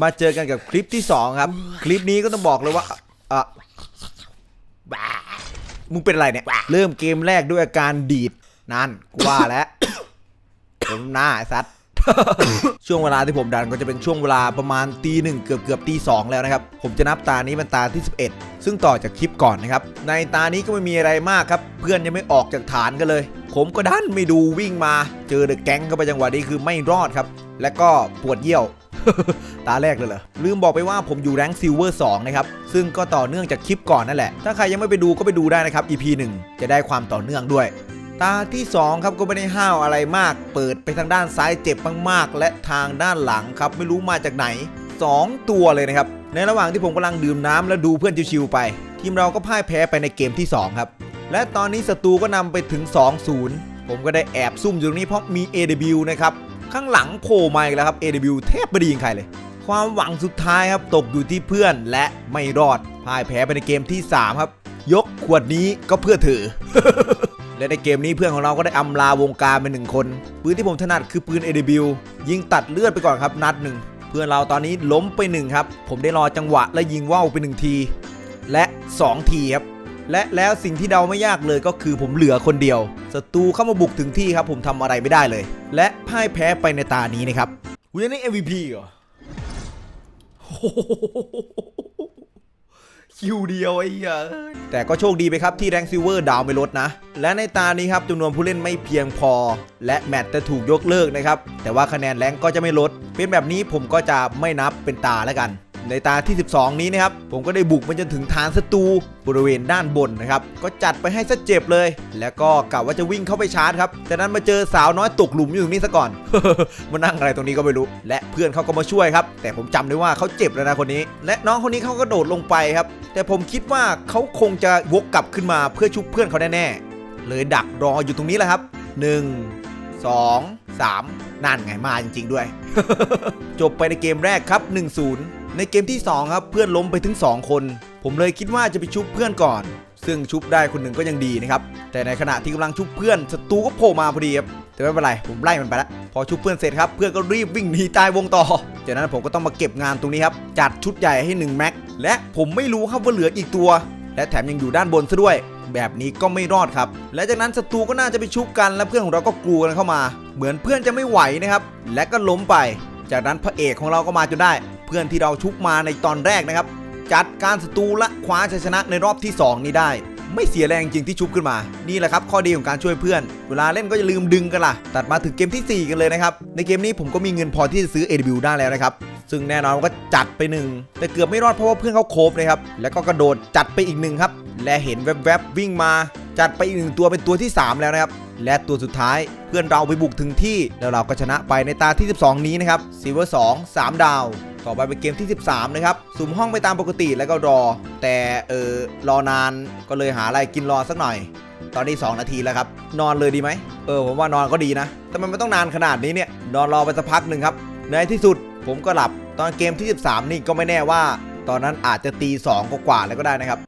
มาเจอกันกับคลิปที่ 2 ครับ คลิปนี้ก็ต้องบอกเลยว่าอะมึงเป็นอะไรเนี่ย เริ่มเกมแรกด้วยอาการดีด นั่นกูว่าแล้วผมหน้าไอ้สัตว์ช่วงเวลาที่ผมดันก็จะเป็นช่วงเวลาประมาณตีหนึ่งเกือบเกือบตีสองแล้วนะครับ ผมจะนับตานี้เป็นตาที่ 11 ซึ่งต่อจากคลิปก่อนนะครับ ในตานี้ก็ไม่มีอะไรมากครับ เพื่อนยังไม่ออกจากฐานกันเลย ผมก็ดันไม่ดูวิ่งมา เจอเดอะแก๊งเข้าไปจังหวะนี้คือไม่รอดครับ และก็ปวดเยี่ยว ตาแรกเลยเหรอ ลืมบอกไปว่าผมอยู่แรงซิลเวอร์2นะครับ ซึ่งก็ต่อเนื่องจากคลิปก่อนนั่นแหละ ถ้าใครยังไม่ไปดูก็ไปดูได้นะครับ EP 1 จะได้ความต่อเนื่องด้วย ตาที่ 2 ครับก็ไม่ได้ห้าวอะไรมาก เปิดไปทางด้านซ้ายเจ็บมากๆ และทางด้านหลังครับไม่รู้มาจากไหน 2 ตัวเลยนะครับ ในระหว่างที่ผมกำลังดื่มน้ำและดูเพื่อนชิวๆไป ทีมเราก็พ่ายแพ้ไปในเกมที่ 2 ครับ และตอนนี้ศัตรูก็นำไปถึง 2-0 ผมก็ได้แอบซุ่มอยู่ตรงนี้เพราะมี AW นะครับ ข้างหลังโผล่มาอีกแล้วครับ AW แทบไม่ได้ยิงใครเลย ความหวังสุดท้ายครับตกอยู่ที่เพื่อนและไม่รอดพ่ายแพ้ไปในเกมที่ 3 ครับ ยกขวดนี้ก็เพื่อเธอและในเกมนี้เพื่อนของเราก็ได้อำลาวงการไปหนึ่งคน ปืนที่ผมถนัดคือปืน AW ยิงตัดเลือดไปก่อนครับนัดหนึ่งเพื่อนเราตอนนี้ล้มไปหนึ่งครับ ผมได้รอจังหวะและยิงว่าวไปหนึ่งที และ 2 ทีครับ และแล้วสิ่งที่เดาไม่ยากเลยก็คือผมเหลือคนเดียวศัตรูเข้ามาบุกถึงที่ครับผมทำอะไรไม่ได้เลย และพ่ายแพ้ไปในตานี้นะครับกูยังได้ MVP เหรอคิวเดียวไอ้เหี้ยแต่ก็โชคดีไปครับที่แรงซิลเวอร์ดาวไม่ลดนะ และในตานี้ครับจำนวนผู้เล่นไม่เพียงพอ และแมตช์จะถูกยกเลิกนะครับ แต่ว่าคะแนนแรงก็จะไม่ลด เป็นแบบนี้ผมก็จะไม่นับเป็นตาแล้วกัน ในตาที่ 12 นี้นะครับ ผมก็ได้บุกมันจนถึงฐานศัตรูบริเวณด้านบนนะครับ ก็จัดไปให้ซะเจ็บเลย แล้วก็กะว่าจะวิ่งเข้าไปชาร์จครับจากนั้นมาเจอสาวน้อยตกหลุมอยู่ตรงนี้ซะก่อน มานั่งอะไรตรงนี้ก็ไม่รู้ และเพื่อนเขาก็มาช่วยครับ แต่ผมจำได้ว่าเขาเจ็บแล้วนะคนนี้ และน้องคนนี้เขาก็โดดลงไปครับ แต่ผมคิดว่าเขาคงจะวกกลับขึ้นมาเพื่อชุบเพื่อนเขาแน่ๆเลยดักรออยู่ตรงนี้แหละครับ 1 2 3นั่นไงมาจริง ๆ ด้วย จบไปในเกมแรกครับ 1-0 ในเกมที่ 2 ครับเพื่อนล้มไปถึง 2 คน ผมเลยคิดว่าจะไปชุบเพื่อนก่อน ซึ่งชุบได้คนหนึ่งก็ยังดีนะครับ แต่ในขณะที่กำลังชุบเพื่อนศัตรูก็โผล่มาพอดีครับแต่ไม่เป็นไรผมไล่มันไปแล้วพอชุบเพื่อนเสร็จครับเพื่อนก็รีบวิ่งหนีตายวงต่อ จากนั้นผมก็ต้องมาเก็บงานตรงนี้ครับจัดชุดใหญ่ให้1แม็กและผมไม่รู้ครับว่าเหลืออีกตัว และแถมยังอยู่ด้านบนซะด้วย แบบนี้ก็ไม่รอดครับ และจากนั้นศัตรูก็น่าจะไปชุบกันและเพื่อนของเราก็กลัวกันเข้ามา เหมือนเพื่อนจะไม่ไหวนะครับ และก็ล้มไป จากนั้นพระเอกของเราก็มาจนได้ พื่อนที่เราชุบมาในตอนแรกนะครับ จัดการศัตรูและคว้าชัยชนะในรอบที่ 2 นี้ได้ ไม่เสียแรงจริงที่ชุบขึ้นมา นี่แหละครับข้อดีของการช่วยเพื่อน เวลาเล่นก็อย่าลืมดึงกันล่ะ ตัดมาถึงเกมทีสี่4 กันเลยนะครับ ในเกมนี้ผมก็มีเงินพอที่จะซื้อ AW ได้แล้วนะครับ ซึ่งแน่นอนว่าก็จัดไปหนึ่งแต่เกือบไม่รอดเพราะว่าเพื่อนเขาโคบนะครับ แล้วก็กระโดดจัดไปอีกหนึ่งครับ และเห็นแวบๆวิ่งมา จัดไปอีกหนึ่งตัวเป็นตัวที่ 3 แล้วนะครับและตัวสุดท้ายเพื่อนเราไปบุกถึงที่ แล้วเราก็ชนะไปในตาที่ 12 นี้นะครับซิลเวอร์2 3 ดาว ต่อไปเป็นเกมที่ 13 นะครับ สุ่มห้องไปตามปกติแล้วก็รอ แต่เออรอนานก็เลยหาอะไรกินรอสักหน่อย ตอนนี้ 2 นาทีแล้วครับ นอนเลยดีไหม เออ ผมว่านอนก็ดีนะ แต่มันไม่ต้องนานขนาดนี้เนี่ย นอนรอไปสักพักหนึ่งครับ ในที่สุดผมก็หลับ ตอนเกมที่ 13 นี่ก็ไม่แน่ว่า ตอนนั้นอาจจะตี2กว่าแล้วก็ได้นะครับ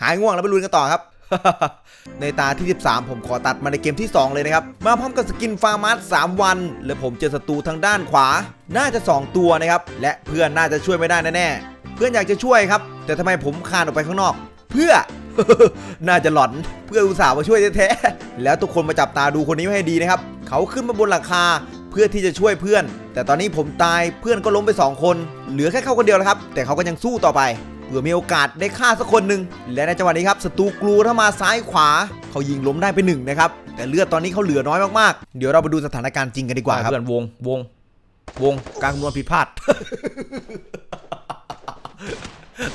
หายง่วงแล้วไปลุยกันต่อครับ ในตาที่ 13 ผมขอตัดมาในเกมที่ 2 เลยนะครับ มาพร้อมกับสกินฟาร์มัส3วัน และผมเจอศัตรูทางด้านขวา น่าจะ 2 ตัวนะครับ และเพื่อนน่าจะช่วยไม่ได้แน่ๆเพื่อนอยากจะช่วยครับ แต่ทำไมผมคานออกไปข้างนอก เพื่อ น่าจะหลอนเพื่ออุตส่าห์มาช่วยแท้ๆแล้วทุกคนมาจับตาดูคนนี้ไว้ให้ดีนะครับ เขาขึ้นมาบนหลังคาเพื่อที่จะช่วยเพื่อน แต่ตอนนี้ผมตายเพื่อนก็ล้มไป 2 คน เหลือแค่เขาคนเดียวแล้วครับ แต่เขาก็ยังสู้ต่อไป เผื่อมีโอกาสได้ฆ่าสักคนหนึ่งและในจังหวะนี้ครับศัตรูกลูถ้ามาซ้ายขวา เขายิงล้มได้ไปหนึ่งนะครับแต่เลือดตอนนี้เขาเหลือน้อยมากๆ เดี๋ยวเราไปดูสถานการณ์จริงกันดีกว่าครับเพื่อนวงวง วงการคำนวณผิดพลาด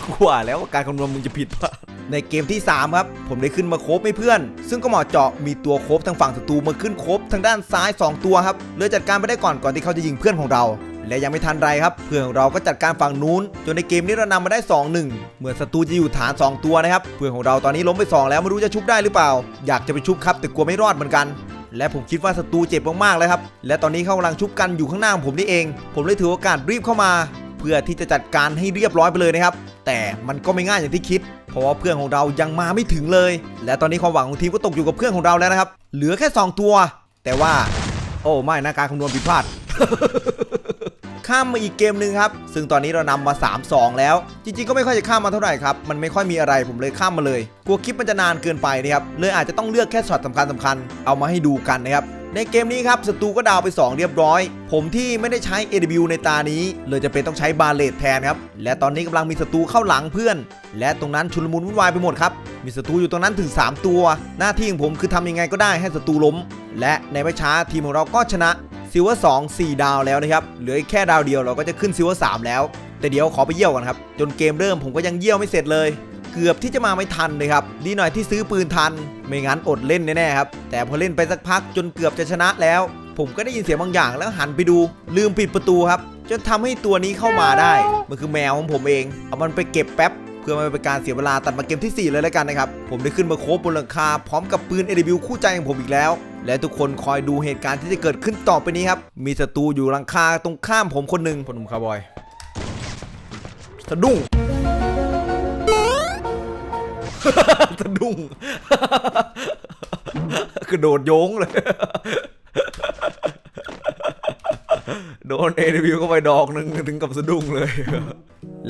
กว่าแล้วว่าการคำนวณมึงจะผิดพลาดในเกมที่ 3 ครับ ผมได้ขึ้นมาโคบให้เพื่อน ซึ่งก็เหมาะเจาะมีตัวโคบทางฝั่งศัตรูมาขึ้นโคบทางด้านซ้าย 2 ตัวครับเลยจัดการไปได้ก่อนก่อนที่เขาจะยิงเพื่อนของเรา และยังไม่ทันไรครับ เพื่อนของเราก็จัดการฝั่งนู้น จนในเกมนี้เรานำมาได้ 2-1 เหมือนศัตรูจะอยู่ฐาน 2 ตัวนะครับ เพื่อนของเราตอนนี้ล้มไป 2 แล้วไม่รู้จะชุบได้หรือเปล่า อยากจะไปชุบครับแต่กลัวไม่รอดเหมือนกัน และผมคิดว่าศัตรูเจ็บมากๆเลยครับ และตอนนี้เขากำลังชุบกันอยู่ข้างหน้าผมนี่เอง ผมเลยถือโอกาสรีบเข้ามา เพื่อที่จะจัดการให้เรียบร้อยไปเลยนะครับ แต่มันก็ไม่ง่ายอย่างที่คิด เพราะว่าเพื่อนของเรายังมาไม่ถึงเลย และตอนนี้ความหวังของทีมก็ตกอยู่กับเพื่อนของเราแล้วนะครับ เหลือแค่ 2 ตัว แต่ว่า โอ้ไม่นะการคำนวณผิดพลาด ข้ามมาอีกเกมหนึ่งครับ ซึ่งตอนนี้เรานำมา 3-2 แล้ว จริงๆ ก็ไม่ค่อยจะข้ามมาเท่าไหร่ครับ มันไม่ค่อยมีอะไรผมเลยข้ามมาเลย กลัวคลิปมันจะนานเกินไปนะครับ เลยอาจจะต้องเลือกแค่ช็อตสำคัญสคัญเอามาให้ดูกันนะครับ ในเกมนี้ครับศัตรูก็ดาวไป 2 เรียบร้อย ผมที่ไม่ได้ใช้ AW ในตานี้ เลยจะเป็นต้องใช้บาเลตแทนครับ และตอนนี้กำลังมีศัตรูเข้าหลังเพื่อน และตรงนั้นชุลมุนวุ่นวายไปหมดครับ มีศัตรูอยู่ตรงนั้นถึง 3 ตัว หน้าที่ของผมคือทำยังไงก็ได้ให้ศัตรูล้ม และในไม่ช้าทีมของเราก็ชนะ ซิลเวอร์2 4ดาวแล้วนะครับ เหลืออกแค่ดาวเดียวเราก็จะขึ้นซิลเวอร์3แล้ว แต่เดี๋ยวขอไปเยี่ยวกันครับ จนเกมเริ่มผมก็ยังเยี่ยวไม่เสร็จเลย เกือบที่จะมาไม่ทันเลยครับ ดีหน่อยที่ซื้อปืนทัน ไม่งั้นอดเล่นแน่ๆครับ แต่พอเล่นไปสักพักจนเกือบจะชนะแล้ว ผมก็ได้ยินเสียงบางอย่างแล้วหันไปดู ลืมปิดประตูครับ จนทำให้ตัวนี้เข้ามาได้ มันคือแมวของผมเอง เอามันไปเก็บแป๊บเพื่อไม่เป็นการเสียเวลาตัดมาเกมที่ 4 เลยแล้วกันนะครับ ผมได้ขึ้นมาโคบบนหลังคาพร้อมกับปืน AW คู่ใจของผมอีกแล้ว และทุกคนคอยดูเหตุการณ์ที่จะเกิดขึ้นต่อไปนี้ครับ มีศัตรูอยู่หลังคาตรงข้ามผมคนหนึ่งพนมคาร์บอย สะดุ้ง สะดุ้งกระโดดโยงเลย โดน AW เข้าไปดอกหนึ่งถึงกับสะดุ้งเลย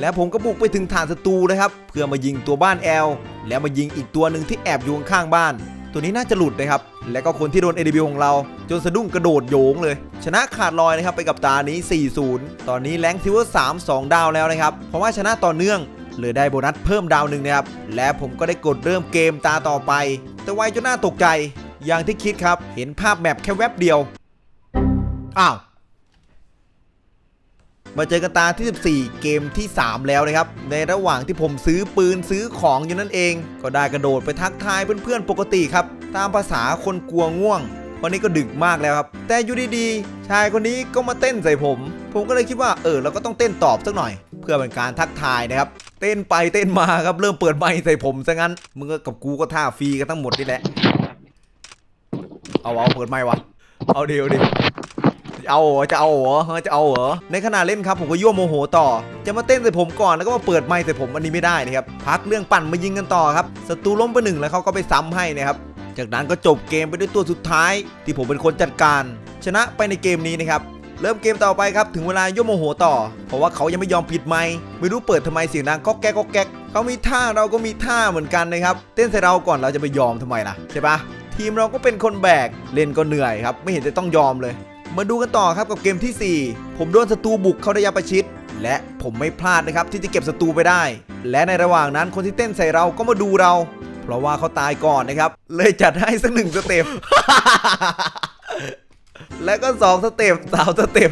และผมก็บุกไปถึงฐานศัตรูนะครับ เพื่อมายิงตัวบ้านแอล แล้วมายิงอีกตัวหนึ่งที่แอบอยู่ข้างๆบ้าน ตัวนี้น่าจะหลุดนะครับ และก็คนที่โดน AW ของเรา จนสะดุ้งกระโดดโยงเลย ชนะขาดลอยนะครับไปกับตานี้ 4-0 ตอนนี้แรงซิลเวอร์3 2 ดาวแล้วนะครับ เพราะว่าชนะต่อเนื่องเลยได้โบนัสเพิ่มดาวหนึ่งนะครับ และผมก็ได้กดเริ่มเกมตาต่อไป แต่ไวจนน่าตกใจ อย่างที่คิดครับ เห็นภาพแมปแค่แวบเดียว อ้าว มาเจอกันตาที่ 14 เกมที่ 3 แล้วนะครับ ในระหว่างที่ผมซื้อปืนซื้อของอยู่นั่นเอง ก็ได้กระโดดไปทักทายเพื่อนๆปกติครับ ตามภาษาคนกลัวง่วง วันนี้ก็ดึกมากแล้วครับ แต่อยู่ดีๆ ชายคนนี้ก็มาเต้นใส่ผม ผมก็เลยคิดว่าเออเราก็ต้องเต้นตอบสักหน่อย เพื่อเป็นการทักทายนะครับ เต้นไปเต้นมาครับเริ่มเปิดไมค์ใส่ผมซะงั้น มึงก็กับกูก็ท่าฟรีกันทั้งหมดนี่แหละ เอาเอาเปิดไมค์วะ เอาเดียวดิเอาเหรอจะเอาเหรอจะเอาเหรอในขณะเล่นครับผมก็ยั่วโมโหต่อ จะมาเต้นใส่ผมก่อนแล้วก็มาเปิดไมค์ใส่ผมอันนี้ไม่ได้นะครับพักเรื่องปั่นมายิงกันต่อครับศัตรูล้มไปหนึ่งแล้วเขาก็ไปซ้ำให้นะครับ จากนั้นก็จบเกมไปด้วยตัวสุดท้าย ที่ผมเป็นคนจัดการ ชนะไปในเกมนี้นะครับเริ่มเกมต่อไปครับถึงเวลาโยโมโหต่อ เพราะว่าเขายังไม่ยอมปิดไมค์ไม่รู้เปิดทำไมเสียงดังก็แก๊กก็แก๊กเขามีท่าเราก็มีท่าเหมือนกันนะครับเต้นใส่เราก่อนเราจะไปยอมทำไมล่ะใช่ปะทีมเราก็เป็นคนแบกเล่นก็เหนื่อยครับ ไม่เห็นจะต้องยอมเลย มาดูกันต่อครับกับเกมทีสี่ 4 ผมโดนศัตรูบุกเข้าระยะประชิด และผมไม่พลาดนะครับที่จะเก็บศัตรูไปได้ และในระหว่างนั้นคนที่เต้นใส่เราก็มาดูเรา เพราะว่าเขาตายก่อนนะครับ เลยจัดให้สักหนึ่งสเต็ป และก็สองสเต็ปสามสเต็ป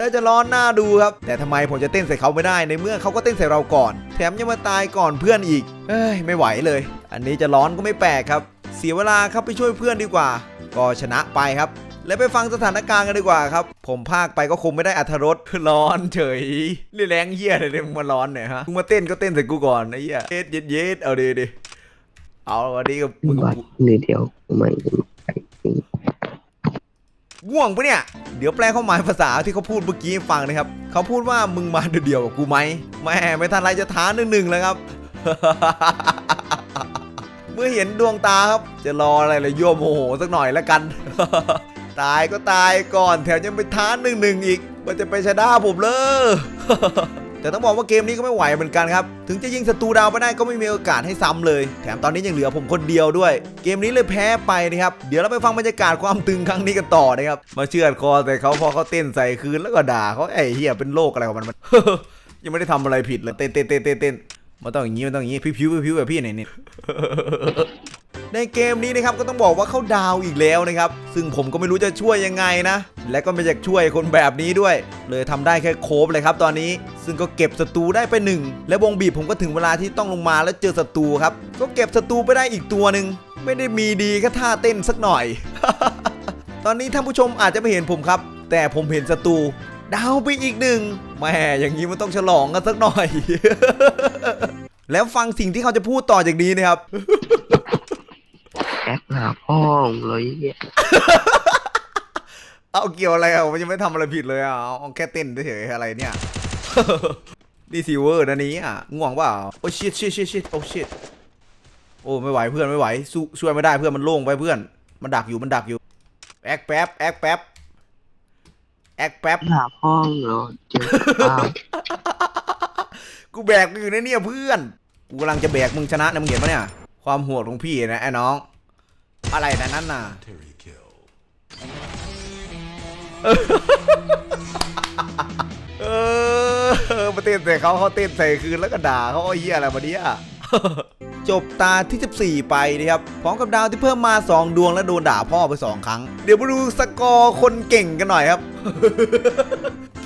น่าจะร้อนหน้าดูครับ แต่ทำไมผมจะเต้นใส่เขาไม่ได้ในเมื่อเขาก็เต้นใส่เราก่อน แถมยังมาตายก่อนเพื่อนอีกเอ้ยไม่ไหวเลย อันนี้จะร้อนก็ไม่แปลกครับ เสียเวลาครับไปช่วยเพื่อนดีกว่า ก็ชนะไปครับ และไปฟังสถานการณ์กันดีกว่าครับ ผมพากไปก็คงไม่ได้อัธรสร้อนเฉยเรียแรงเหี้ยอะไรเนี่ยมึงมาร้อนเนี่ยฮะมึงมาเต้นก็เต้นใส่กูก่อนไอ้เหี้ยเย็ดเย็ดเย็ดเอาดีดิ เอาวันนี้กับมึงกับวัดกูหนึ่งเดียวไม่ไปง่วงปะเนี่ย เดี๋ยวแปลความหมายภาษาที่เขาพูดเมื่อกี้ให้ฟังนะครับ เขาพูดว่ามึงมาเดียวๆกับกูไหมแม่ไม่ทันไรจะท้าหนึ่งหนึ่งแล้วครับ เมื่อเห็นดวงตาครับ จะรออะไรเลยยั่วโมโหสักหน่อยแล้วกัน ตายก็ตายก่อนแถมยังไปท้าหนึ่งหนึ่งอีก มันจะไปชนะผมเลย แต่ต้องบอกว่าเกมนี้ก็ไม่ไหวเหมือนกันครับ ถึงจะยิงศัตรูดาวไปได้ก็ไม่มีโอกาสให้ซ้ำเลย แถมตอนนี้ยังเหลือผมคนเดียวด้วย เกมนี้เลยแพ้ไปนะครับ เดี๋ยวเราไปฟังบรรยากาศความตึงครั้งนี้กันต่อนะครับ มาเชื่อดคอใส่เขาพอเขาเต้นใส่คืนแล้วก็ด่าเขาไอ้เหี้ยเป็นโรคอะไรของมันมันยังไม่ได้ทำอะไรผิดเลยเต้นเต้นเต้นเต้นเต้นมันต้องอย่างนี้มันต้องอย่างนี้พิ้วพิ้วพิ้วแบบพี่หน่อยนี่ ในเกมนี้นะครับก็ต้องบอกว่าเข้าดาวอีกแล้วนะครับ ซึ่งผมก็ไม่รู้จะช่วยยังไงนะ และก็ไม่อยากช่วยคนแบบนี้ด้วย เลยทำได้แค่โคบเลยครับตอนนี้ ซึ่งก็เก็บศัตรูได้ไปหนึ่งและวงบีบผมก็ถึงเวลาที่ต้องลงมาแล้วเจอศัตรูครับ ก็เก็บศัตรูไปได้อีกตัวหนึ่งไม่ได้มีดีแค่ท่าเต้นสักหน่อย ตอนนี้ท่านผู้ชมอาจจะไม่เห็นผมครับ แต่ผมเห็นศัตรูดาวไปอีกหนึ่งแม่อย่างนี้มันต้องฉลองกันสักหน่อย แล้วฟังสิ่งที่เขาจะพูดต่อจากนี้นะครับ แอคหาพ่องเลยเนี่ยเอาเกี่ยวอะไรอะผมยังไม่ทำอะไรผิดเลยอะเอาเอาแค่เต้นเฉยๆอะไรเนี่ยดีซีเวอร์นะนี้อะง่วงเปล่าโอ้ชิตชิตชิตชิตโอ้ชิตโอ้ไม่ไหวเพื่อนไม่ไหวสู้ช่วยไม่ได้เพื่อนมันโล่งไปเพื่อน มันดักอยู่มันดักอยู่แอกแป๊บแอกแป๊บแอคแป๊บ หาพ่องเหรอเจอเปล่ากูแบกมึงอยู่นะเนี่ยเพื่อน กูกำลังจะแบกมึงชนะนะมึงเห็นปะเนี่ย ความโหดของพี่นะไอ้น้อง อะไรนะนั่นน่ะ Terry kill. เออมาเต้นใส่เขาเขาเต้นใส่คืนแล้วก็ด่าเขาไอ้เหี้ยอะไรมาเนี่ยจบตาที่ 14 ไปนะครับ พร้อมกับดาวที่เพิ่มมา 2 ดวงและโดนด่าพ่อไป 2 ครั้ง เดี๋ยวมาดูสกอร์คนเก่งกันหน่อยครับ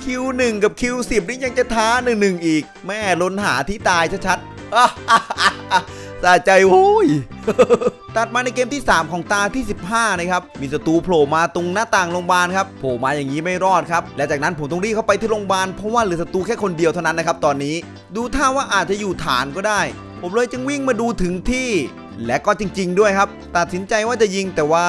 คิวหนึ่งกับคิวสิบนี่ยังจะท้าหนึ่งหนึ่งอีก แม่ล้นหาที่ตายชัดๆอะอะอะอะ สะใจโว้ยตัดมาในเกมที่ 3 ของตาที่ 15 นะครับ มีศัตรูโผล่มาตรงหน้าต่างโรงพยาบาลครับ โผล่มาอย่างนี้ไม่รอดครับ และจากนั้นผมต้องรีบเข้าไปที่โรงพยาบาลเพราะว่าเหลือศัตรูแค่คนเดียวเท่านั้นนะครับตอนนี้ ดูท่าว่าอาจจะอยู่ฐานก็ได้ ผมเลยจึงวิ่งมาดูถึงที่ และก็จริง ๆ ด้วยครับ ตัดสินใจว่าจะยิงแต่ว่า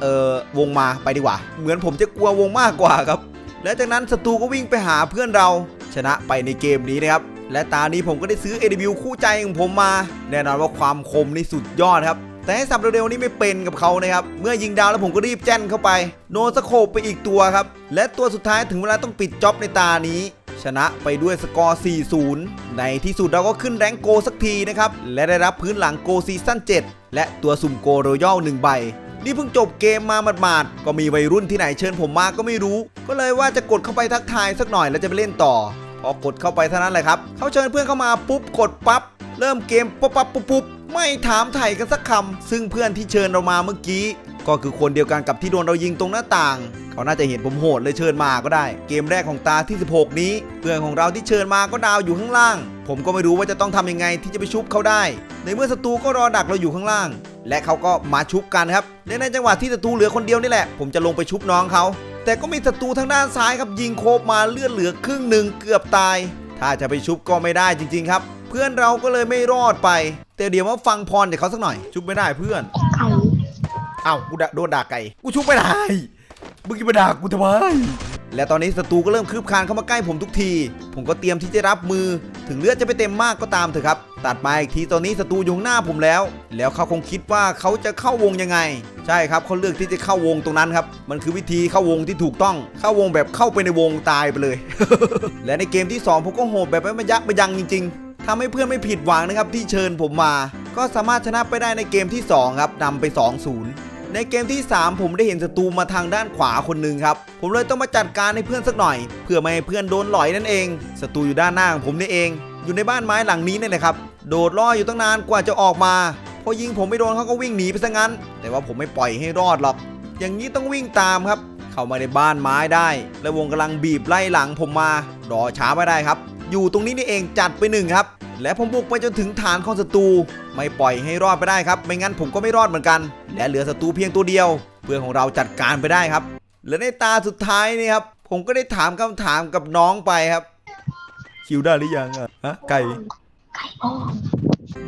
เออวงมาไปดีกว่า เหมือนผมจะกลัววงมากกว่าครับ และจากนั้นศัตรูก็วิ่งไปหาเพื่อนเราชนะไปในเกมนี้นะครับ และตานี้ผมก็ได้ซื้อ AW คู่ใจของผมมา แน่นอนว่าความคมนี่สุดยอดครับ แต่ให้สับเร็วๆนี่ไม่เป็นกับเขานะครับ เมื่อยิงดาวแล้วผมก็รีบแจ้นเข้าไป โนสโคปไปอีกตัวครับ และตัวสุดท้ายถึงเวลาต้องปิดจ็อบในตานี้ ชนะไปด้วยสกอร์ 4-0 ในที่สุดเราก็ขึ้นแรงโกสักทีนะครับ และได้รับพื้นหลังโกซีซั่น 7 และตัวสุ่มโกโรยัล1ใบนี่เพิ่งจบเกมมาหมาดๆ ก็มีวัยรุ่นที่ไหนเชิญผมมาก็ไม่รู้ ก็เลยว่าจะกดเข้าไปทักทายสักหน่อยแล้วจะไปเล่นต่อ พอกดเข้าไปเท่านั้นแหละครับเขาเชิญเพื่อนเข้ามาปุ๊บกดปั๊บเริ่มเกมปุ๊บปั๊บปุ๊บปุ๊บไม่ถามไถ่กันสักคำซึ่งเพื่อนที่เชิญเรามาเมื่อกี้ ก็คือคนเดียวกันกับที่โดนเรายิงตรงหน้าต่าง เขาน่าจะเห็นผมโหดเลยเชิญมาก็ได้ เกมแรกของตาที่ 16 นี้ เพื่อนของเราที่เชิญมาก็ดาวอยู่ข้างล่าง ผมก็ไม่รู้ว่าจะต้องทำยังไงที่จะไปชุบเขาได้ ในเมื่อศัตรูก็รอดักเราอยู่ข้างล่าง และเขาก็มาชุบกันครับและในจังหวะที่ศัตรูเหลือคนเดียวนี่แหละ ผมจะลงไปชุบน้องเขา แต่ก็มีศัตรูทางด้านซ้ายครับยิงโคบมาเลือดเหลือครึ่งหนึ่งเกือบตาย ถ้าจะไปชุบก็ไม่ได้จริง ๆ ครับ เพื่อนเราก็เลยไม่รอดไป แต่เดี๋ยวมาฟังพรจากเขาสักหน่อย ชุบไม่ได้เพื่อนเอ้ากูด่าโดนด่าไก่กูชุบไม่ได้มึงจะมาด่ากูทำไม และตอนนี้ศัตรูก็เริ่มคืบคลานเข้ามาใกล้ผมทุกที ผมก็เตรียมที่จะรับมือ ถึงเลือดจะไปเต็มมากก็ตามเถอะครับ ตัดมาอีกทีตอนนี้ศัตรูอยู่ข้างหน้าผมแล้ว แล้วเขาคงคิดว่าเขาจะเข้าวงยังไง ใช่ครับเขาเลือกที่จะเข้าวงตรงนั้นครับ มันคือวิธีเข้าวงที่ถูกต้อง เข้าวงแบบเข้าไปในวงตายไปเลย และในเกมที่สองผมก็โหดแบบไม่มายักไม่ยังจริง ๆทำให้เพื่อนไม่ผิดหวังนะครับที่เชิญผมมา ก็สามารถชนะไปได้ในเกมที่สองครับนำไป 2-0 ในเกมที่ 3 ผมได้เห็นศัตรูมาทางด้านขวาคนหนึ่งครับ ผมเลยต้องมาจัดการให้เพื่อนสักหน่อย เพื่อไม่ให้เพื่อนโดนหลอยนั่นเองศัตรูอยู่ด้านหน้าของผมนี่เอง อยู่ในบ้านไม้หลังนี้นี่แหละครับ โดดล่ออยู่ตั้งนานกว่าจะออกมาพอยิงผมไม่โดนเขาก็วิ่งหนีไปซะงั้น แต่ว่าผมไม่ปล่อยให้รอดหรอก อย่างนี้ต้องวิ่งตามครับ เข้ามาในบ้านไม้ได้ และวงกำลังบีบไล่หลังผมมา รอช้าไม่ได้ครับ อยู่ตรงนี้นี่เองจัดไปหนึ่งครับ และผมบุกไปจนถึงฐานของศัตรู ไม่ปล่อยให้รอดไปได้ครับ ไม่งั้นผมก็ไม่รอดเหมือนกัน และเหลือศัตรูเพียงตัวเดียว เพื่อนของเราจัดการไปได้ครับ และในตาสุดท้ายนี่ครับ ผมก็ได้ถามคำถามกับน้องไปครับ คิวได้หรือยังอะฮะไก่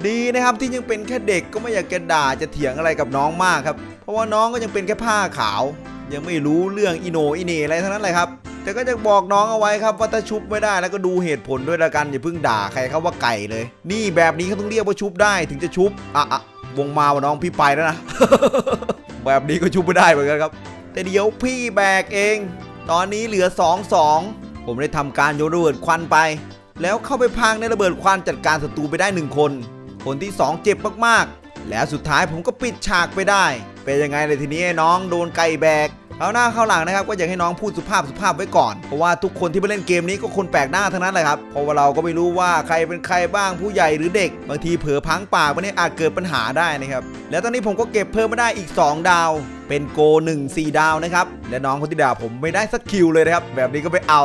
ดีนะครับที่ยังเป็นแค่เด็กก็ไม่อยากจะด่าจะเถียงอะไรกับน้องมากครับ เพราะว่าน้องก็ยังเป็นแค่ผ้าขาว ยังไม่รู้เรื่องอีโนอีเนอะไรทั้งนั้นเลยครับ แต่ก็จะบอกน้องเอาไว้ครับว่าถ้าชุบไม่ได้แล้วก็ดูเหตุผลด้วยละกันอย่าเพิ่งด่าใครเขาว่าไก่เลย นี่แบบนี้เขาต้องเรียกว่าชุบได้ถึงจะชุบอะอะวงมาว่าน้องพี่ไปแล้วนะ แบบนี้ก็ชุบไม่ได้เหมือนกันครับ แต่เดี๋ยวพี่แบกเอง ตอนนี้เหลือ 2-2 ผมได้ทำการโยนระเบิดควันไป แล้วเข้าไปพังในระเบิดควันจัดการศัตรูไปได้หนึ่งคน คนที่ 2 เจ็บมากๆ แล้วสุดท้ายผมก็ปิดฉากไปได้ เป็นยังไงเลยทีนี้น้องโดนไก่แบก เขาวหน้าเข้าหลังนะครับก็อยากให้น้องพูดสุภาพสุภาพไว้ก่อน เพราะว่าทุกคนที่ไปเล่นเกมนี้ก็คนแปลกหน้าทั้งนั้นเลยครับ เพราะว่าเราก็ไม่รู้ว่าใครเป็นใครบ้างผู้ใหญ่หรือเด็ก บางทีเผลอพังปากไปเนี่ยอาจเกิดปัญหาได้นะครับ แล้วตอนนี้ผมก็เก็บเพิ่มมาได้อีก 2 ดาว เป็นโก1 4 ดาวนะครับ และน้องคนที่ด่าผมไม่ได้สักคิวเลยนะครับ แบบนี้ก็ไปเอา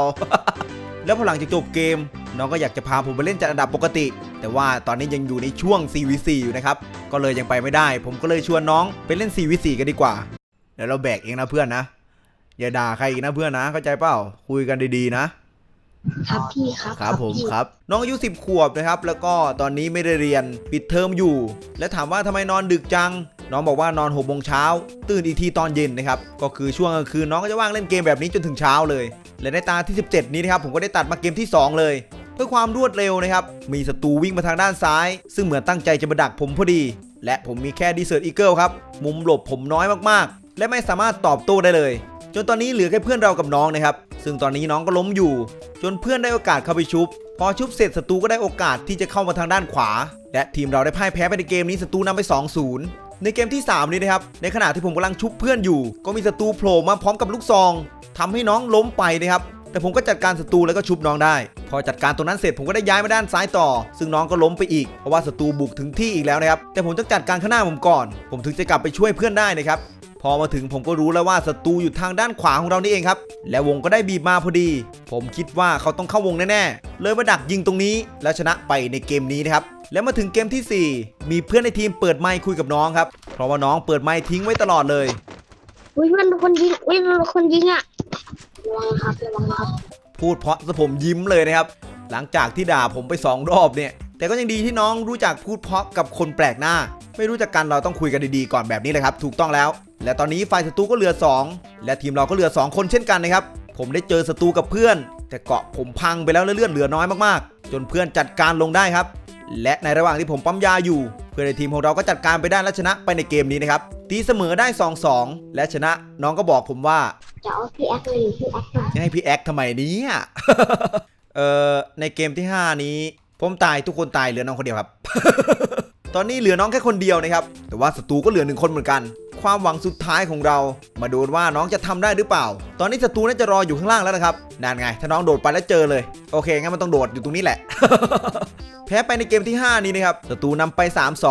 แล้วพอหลังจากจบเกม น้องก็อยากจะพาผมไปเล่นจัดอันดับปกติ แต่ว่าตอนนี้ยังอยู่ในช่วง 4v4 อยู่นะครับ ก็เลยยังไปไม่ได้ ผมก็เลยชวนน้องไปเล่น 4v4 กันดีกว่า เดี๋ยวเราแบกเองนะเพื่อนนะ อย่าด่าใครอีกนะเพื่อนนะ เข้าใจเปล่า คุยกันดีๆนะ ครับพี่ครับครับผมพี่ครับ น้องอายุ10 ขวบนะครับ แล้วก็ตอนนี้ไม่ได้เรียนปิดเทอมอยู่ และถามว่าทำไมนอนดึกจัง น้องบอกว่านอน6โมงเช้า ตื่นอีกทีตอนเย็นนะครับ ก็คือช่วงกลางคืนน้องก็จะว่างเล่นเกมแบบนี้จนถึงเช้าเลย และในตาที่ 17 นี้นะครับผมก็ได้ตัดมาเกมที่ 2 เลย เพื่อความรวดเร็วนะครับ มีศัตรูวิ่งมาทางด้านซ้าย ซึ่งเหมือนตั้งใจจะมาดักผมพอดี และผมมีแค่ดีเซอร์อีเกิลครับ มุมหลบผมน้อยมากๆ และไม่สามารถตอบโต้ได้เลย จนตอนนี้เหลือแค่เพื่อนเรากับน้องนะครับ ซึ่งตอนนี้น้องก็ล้มอยู่ จนเพื่อนได้โอกาสเข้าไปชุบ พอชุบเสร็จศัตรูก็ได้โอกาสที่จะเข้ามาทางด้านขวา และทีมเราได้พ่ายแพ้ไปในเกมนี้ศัตรูนำไป 2-0ในเกมที่ 3 นี้นะครับ ในขณะที่ผมกำลังชุบเพื่อนอยู่ ก็มีศัตรูโผล่มาพร้อมกับลูกซองทำให้น้องล้มไปนะครับ แต่ผมก็จัดการศัตรูแล้วก็ชุบน้องได้ พอจัดการตรงนั้นเสร็จผมก็ได้ย้ายมาด้านซ้ายต่อ ซึ่งน้องก็ล้มไปอีก เพราะว่าศัตรูบุกถึงที่อีกแล้วนะครับ แต่ผมต้องจัดการข้างหน้าผมก่อน ผมถึงจะกลับไปช่วยเพื่อนได้นะครับ พอมาถึงผมก็รู้แล้วว่าศัตรูอยู่ทางด้านขวาของเรานี่เองครับ และวงก็ได้บีบมาพอดี ผมคิดว่าเขาต้องเข้าวงแน่ๆ เลยมาดักยิงตรงนี้ แล้วชนะไปในเกมนี้นะครับ แล้วมาถึงเกมทีสี่4 มีเพื่อนในทีมเปิดไมค์คุยกับน้องครับ เพราะว่าน้องเปิดไมค์ทิ้งไว้ตลอดเลยอุ้ยมันเป็นคนยิงอุ้ยมันเป็นคนยิงอะระวังนะครับระวังนะครับ พูดเพราะซะผมยิ้มเลยนะครับ หลังจากที่ด่าผมไปสองรอบเนี่ย แต่ก็ยังดีที่น้องรู้จักพูดเพราะกับคนแปลกหน้า ไม่รู้จักกันเราต้องคุยกันดีๆก่อนแบบนี้เลยครับ ถูกต้องแล้ว และตอนนี้ฝ่ายศัตรูก็เหลือ 2 และทีมเราก็เหลือ 2 คนเช่นกันนะครับ ผมได้เจอศัตรูกับเพื่อน แต่เกาะผมพังไปแล้วและเลือดเหลือน้อยมากๆ จนเพื่อนจัดการลงได้ครับ และในระหว่างที่ผมปั๊มยาอยู่ เพื่อนในทีมของเราก็จัดการไปได้และชนะไปในเกมนี้นะครับ ตีเสมอได้ 2-2 และชนะน้องก็บอกผมว่าจะเอาพี่แอคเลยพี่แอคมาจะให้พี่แอคทำไมเนี้เอ่อในเกมที่ 5 นี้ ผมตายทุกคนตายเหลือน้องคนเดียวครับ ตอนนี้เหลือน้องแค่คนเดียวนะครับ แต่ว่าศัตรูก็เหลือหนึ่งคนเหมือนกัน ความหวังสุดท้ายของเรา มาดูว่าน้องจะทำได้หรือเปล่า ตอนนี้ศัตรูน่าจะรออยู่ข้างล่างแล้วนะครับนั่นไง ถ้าน้องโดดไปแล้วเจอเลย โอเค งั้นมันต้องโดดอยู่ตรงนี้แหละ แพ้ไปในเกมที่ 5 นี้นะครับ ศัตรูนำไป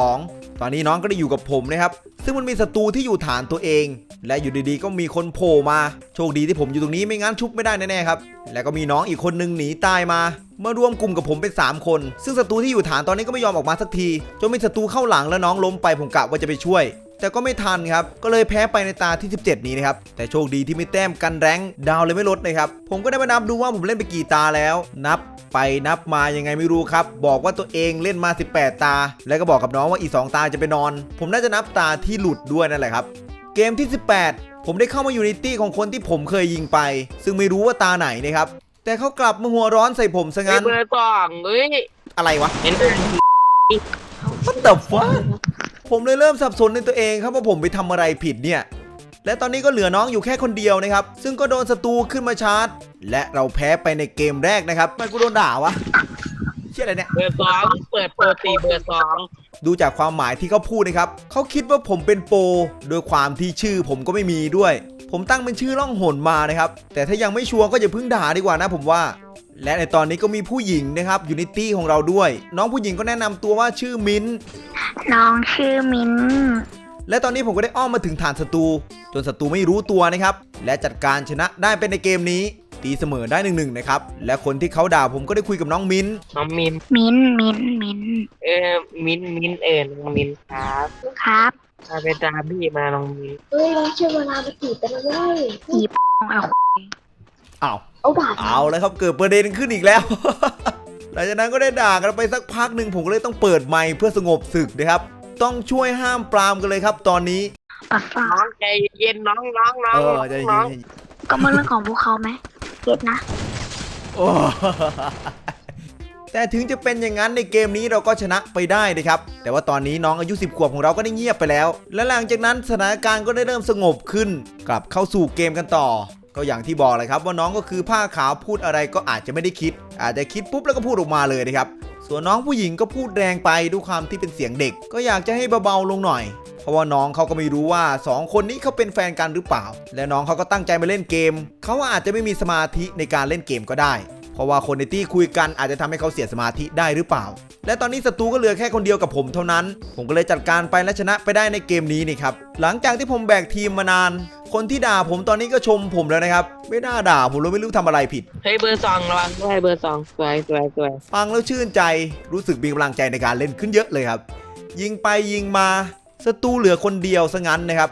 3-2 ตอนนี้น้องก็ได้อยู่กับผมนะครับ ซึ่งมันมีศัตรูที่อยู่ฐานตัวเอง และอยู่ดีๆ ก็มีคนโผล่มา โชคดีที่ผมอยู่ตรงนี้ไม่งั้นชุบไม่ได้แน่ๆครับ แล้วก็มีน้องอีกคนนึงหนีตายมา เมื่อรวมกลุ่มกับผมเป็น 3 คน ซึ่งศัตรูที่อยู่ฐานตอนนี้ก็ไม่ยอมออกมาสักที จนมีศัตรูเข้าหลังแล้วน้องล้มไปผมกะว่าจะไปช่วย แต่ก็ไม่ทันครับ ก็เลยแพ้ไปในตาที่ 17 นี้นะครับ แต่โชคดีที่ไม่แต้มกันแรงค์ดาวเลยไม่ลดนะครับ ผมก็ได้มานับดูว่าผมเล่นไปกี่ตาแล้ว นับไปนับมายังไงไม่รู้ครับ บอกว่าตัวเองเล่นมา 18 ตา แล้วก็บอกกับน้องว่าอีก 2 ตาจะไปนอน ผมน่าจะนับตาที่หลุดด้วยนั่นแหละครับ เกมที่ 18 ผมได้เข้ามาอยู่ในตี้ของคนที่ผมเคยยิงไป ซึ่งไม่รู้ว่าตาไหนนะครับ แต่เขากลับมาหัวร้อนใส่ผมซะไอ้งั้นเบอร์สองเอ้ยอะไรวะเห็นไหม What the fuck ผมเลยเริ่มสับสนในตัวเองครับว่าผมไปทำอะไรผิดเนี่ย และตอนนี้ก็เหลือน้องอยู่แค่คนเดียวนะครับ ซึ่งก็โดนศัตรูขึ้นมาชาร์จ และเราแพ้ไปในเกมแรกนะครับทำไมกูโดนด่าวะเชี่ยอะไรเนี่ยเบอร์สองเปิดโปรตีเบอร์สองดูจากความหมายที่เขาพูดนะครับเขาคิดว่าผมเป็นโปรโดยความที่ชื่อผมก็ไม่มีด้วย ผมตั้งเป็นชื่อล่องหนมานะครับ แต่ถ้ายังไม่ชัวร์ก็อย่าเพิ่งด่าดีกว่านะผมว่า และในตอนนี้ก็มีผู้หญิงนะครับอยู่ในตี้ของเราด้วย น้องผู้หญิงก็แนะนำตัวว่าชื่อมิ้นท์น้องชื่อมิ้น และตอนนี้ผมก็ได้อ้อมมาถึงฐานศัตรูจนศัตรูไม่รู้ตัวนะครับ และจัดการชนะได้เป็นในเกมนี้ ตีเสมอได้หนึ่งหนึ่งนะครับ และคนที่เขาด่าผมก็ได้คุยกับน้องมิ้นท์น้องมิน มิ้นมิ้นมิ้นเออมินมินเออน้องมินครับครับถ้าไปตามพี่มาน้องมินเอ้ยเราเชื่อเวลามาจีบกันนะเว้ยจีบเอา อ้าวเอาด่าเอาแล้วครับเกิดประเด็นขึ้นอีกแล้ว หลังจากนั้นก็ได้ด่ากันไปสักพักหนึ่งผมก็เลยต้องเปิดไมค์เพื่อสงบศึกนะครับ ต้องช่วยห้ามปรามกันเลยครับ ตอนนี้ปัดฟ้าน้องใจเย็นน้องน้องน้องเออใจะน้ยิองงก็มาเรื่องของพวกเขาไหมเก็ตนะโอ้แต่ถึงจะเป็นอย่างนั้นในเกมนี้เราก็ชนะไปได้นะครับ แต่ว่าตอนนี้น้องอายุ 10 ขวบของเราก็ได้เงียบไปแล้ว และหลังจากนั้นสถานการณ์ก็ได้เริ่มสงบขึ้น กลับเข้าสู่เกมกันต่อ ก็อย่างที่บอกเลยครับว่าน้องก็คือผ้าขาวพูดอะไรก็อาจจะไม่ได้คิด อาจจะคิดปุ๊บแล้วก็พูดออกมาเลยนะครับ ส่วนน้องผู้หญิงก็พูดแรงไปด้วยความที่เป็นเสียงเด็ก ก็อยากจะให้เบาๆลงหน่อย เพราะว่าน้องเขาก็ไม่รู้ว่า 2 คนนี้เขาเป็นแฟนกันหรือเปล่า และน้องเขาก็ตั้งใจมาเล่นเกม เขาอาจจะไม่มีสมาธิในการเล่นเกมก็ได้ เพราะว่าคนในที่คุยกันอาจจะทำให้เขาเสียสมาธิได้หรือเปล่า และตอนนี้ศัตรูก็เหลือแค่คนเดียวกับผมเท่านั้น ผมก็เลยจัดการไปและชนะไปได้ในเกมนี้นี่ครับ หลังจากที่ผมแบกทีมมานาน คนที่ด่าผมตอนนี้ก็ชมผมแล้วนะครับ ไม่น่าด่าผมเลยไม่รู้ทำอะไรผิด เฮ้ยเบอร์สองระวังด้วยเบอร์สองสวยสวยสวยฟังแล้วชื่นใจรู้สึกมีกำลังใจในการเล่นขึ้นเยอะเลยครับ ยิงไปยิงมาศัตรูเหลือคนเดียวซะงั้นนะครับ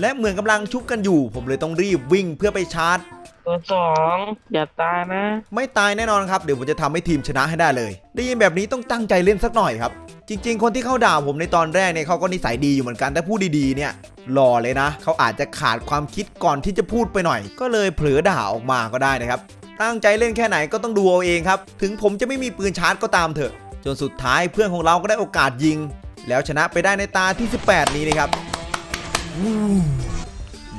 และเหมือนกำลังชุบกันอยู่ ผมเลยต้องรีบวิ่งเพื่อไปชาร์จ เบอร์สองอย่าตายนะ ไม่ตายแน่นอนครับ เดี๋ยวผมจะทำให้ทีมชนะให้ได้เลย ได้ยินแบบนี้ต้องตั้งใจเล่นสักหน่อยครับ จริง ๆ คนที่เข้าด่าผมในตอนแรกเนี่ยเขาก็นิสัยดีอยู่เหมือนกันแต่พูดดีๆเนี่ยหล่อเลยนะ เขาอาจจะขาดความคิดก่อนที่จะพูดไปหน่อย ก็เลยเผลอด่าออกมาก็ได้นะครับ ตั้งใจเล่นแค่ไหนก็ต้องดูเอาเองครับ ถึงผมจะไม่มีปืนชาร์จก็ตามเถอะ จนสุดท้ายเพื่อนของเราก็ได้โอกาสยิง แล้วชนะไปได้ในตาที่ 18 นี้นะครับ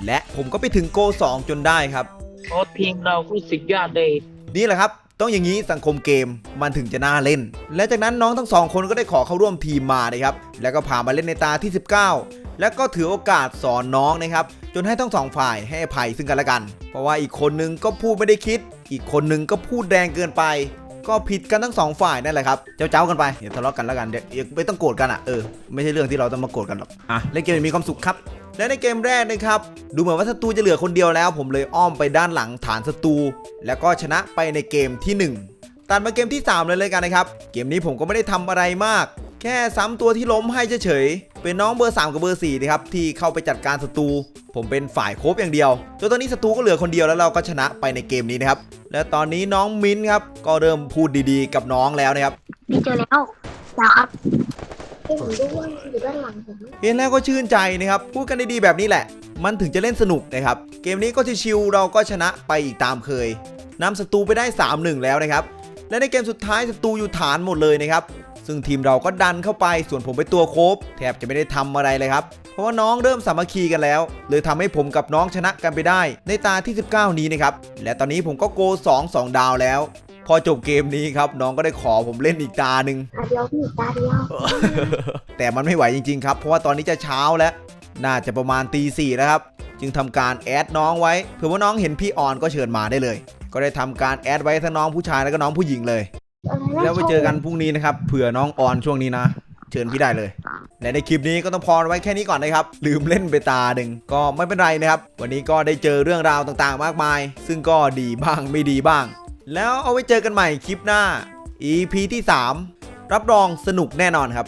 และผมก็ไปถึงโก2จนได้ครับ โอ้ทีมเราคู่สุดยอดเลย นี่แหละครับ ต้องอย่างนี้สังคมเกมมันถึงจะน่าเล่น และจากนั้นน้องทั้งสองคนก็ได้ขอเข้าร่วมทีมมานะครับ แล้วก็พามาเล่นในตาที่ 19 แล้วก็ถือโอกาสสอนน้องนะครับ จนให้ทั้งสองฝ่ายให้อภัยซึ่งกันและกัน เพราะว่าอีกคนนึงก็พูดไม่ได้คิด อีกคนนึงก็พูดแรงเกินไป ก็ผิดกันทั้งสองฝ่ายนั่นแหละครับ เจ้าเจ้ากันไปอย่าทะเลาะกันแล้วกันเดี๋ยวไม่ต้องโกรธกันอะเออไม่ใช่เรื่องที่เราต้องมาโกรธกันหรอกอะเล่นเกมมีความสุขครับ และในเกมแรกนะครับดูเหมือนว่าศัตรูจะเหลือคนเดียวแล้ว ผมเลยอ้อมไปด้านหลังฐานศัตรูแล้วก็ชนะไปในเกมที่ 1 ตัดมาเกมที่ 3 เลยเลยกันนะครับ เกมนี้ผมก็ไม่ได้ทำอะไรมาก แค่ซ้ำตัวที่ล้มให้เฉยๆเป็นน้องเบอร์ 3 กับเบอร์4นะครับที่เข้าไปจัดการศัตรูผมเป็นฝ่ายโคบอย่างเดียวจนตอนนี้ศัตรูก็เหลือคนเดียวแล้วเราก็ชนะไปในเกมนี้นะครับและตอนนี้น้องมิ้นครับก็เริ่มพูดดีๆ กับน้องแล้วนะครับพี่เจอแล้วดาวครับ เห็นด้วยอยู่ด้านหลังผมเห็นแล้วก็ชื่นใจนะครับ พูดกันดีๆแบบนี้แหละ มันถึงจะเล่นสนุกนะครับ เกมนี้ก็ชิวๆเราก็ชนะไปอีกตามเคยนำศัตรูไปได้ 3-1 แล้วนะครับ และในเกมสุดท้ายศัตรูอยู่ฐานหมดเลยนะครับ ซึ่งทีมเราก็ดันเข้าไปส่วนผมเป็นตัวโคบแทบจะไม่ได้ทำอะไรเลยครับ เพราะว่าน้องเริ่มสามัคคีกันแล้วเลยทำให้ผมกับน้องชนะกันไปได้ ในตาที่ 19 นี้นะครับ และตอนนี้ผมก็โก 2 2 ดาวแล้ว พอจบเกมนี้ครับน้องก็ได้ขอผมเล่นอีกตาหนึ่งตาเดียวพี่ตาเดียว แต่มันไม่ไหวจริง ๆ ครับ เพราะว่าตอนนี้จะเช้าแล้ว น่าจะประมาณตีสี่แล้วครับ จึงทำการแอดน้องไว้เผื่อว่าน้องเห็นพี่ออนก็เชิญมาได้เลย ก็ได้ทำการแอดไว้ทั้งน้องผู้ชายแล้วก็น้องผู้หญิงเลย แล้วไปเจอกันพรุ่งนี้นะครับเผื่อน้องออนช่วงนี้นะเชิญพี่ได้เลย และในคลิปนี้ก็ต้องพอไว้แค่นี้ก่อนนะครับ ลืมเล่นไปตาหนึ่งก็ไม่เป็นไรนะครับ วันนี้ก็ได้เจอเรื่องราวต่างๆ มากมาย ซึ่งก็ดีบ้างไม่ดีบ้าง แล้วเอาไว้เจอกันใหม่คลิปหน้า EP ที่ 3 รับรองสนุกแน่นอนครับ